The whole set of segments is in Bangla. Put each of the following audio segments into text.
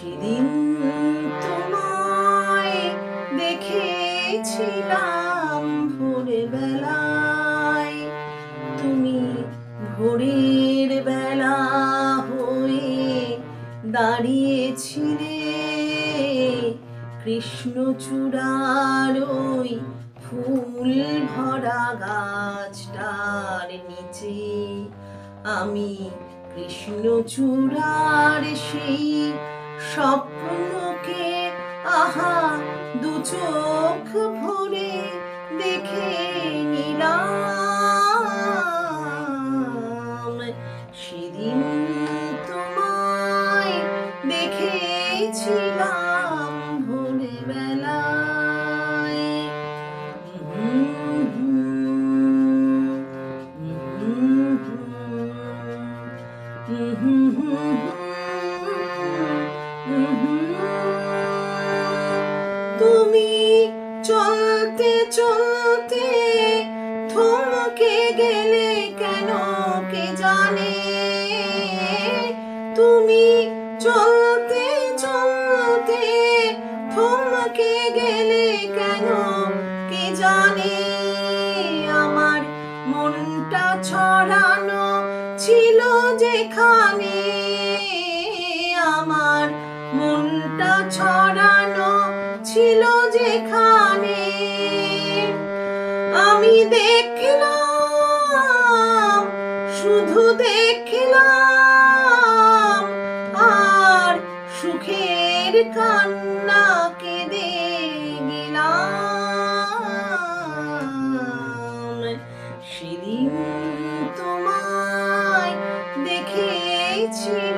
সেদিন তোমায় দেখেছিলাম ভোরবেলায়। তুমি ভোরের বেলা হয়ে দাঁড়িয়েছিলে কৃষ্ণচূড়ার ওই ফুল ভরা গাছটার নিচে। আমি কৃষ্ণচূড়ার সেই স্বপ্নকে আহা দু চোখ ভরে দেখে নিলাম সেদিন তোমায় দেখেছিলাম ভোরবেলায় হুম তুমি চলতে চলতে থমকে গেলে কেন কে জানে তুমি চলতে চলতে থমকে গেলে কেন কে জানে আমার মনটা ছড়ানো ছিল যেখানে মনটা ছড়ানো ছিল যেখানে। আমি দেখলাম, শুধু দেখলাম, আর সুখের কান্না কেঁদে গেলাম সেদিন তোমায় দেখেছিলাম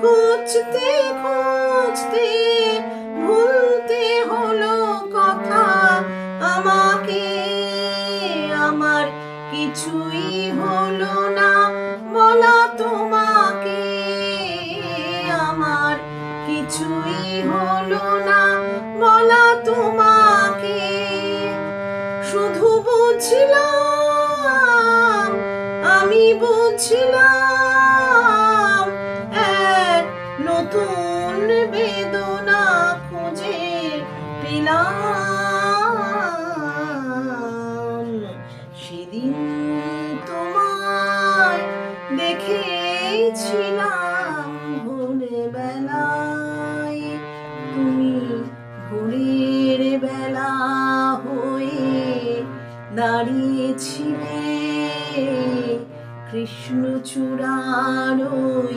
খুঁজতে খুঁজতে ভুলতে হলো কথা। আমাকে, আমার কিছুই হলো না। বলা তোমাকে, আমার কিছুই হলো না। বলা তোমাকে, শুধু বুঝলাম, আমি বুঝলাম। সেদিন তোমায় দেখেছিলাম ভোরবেলায় তুমি ভোরের বেলা হয়ে দাঁড়িয়েছিলে কৃষ্ণচূড়ার ওই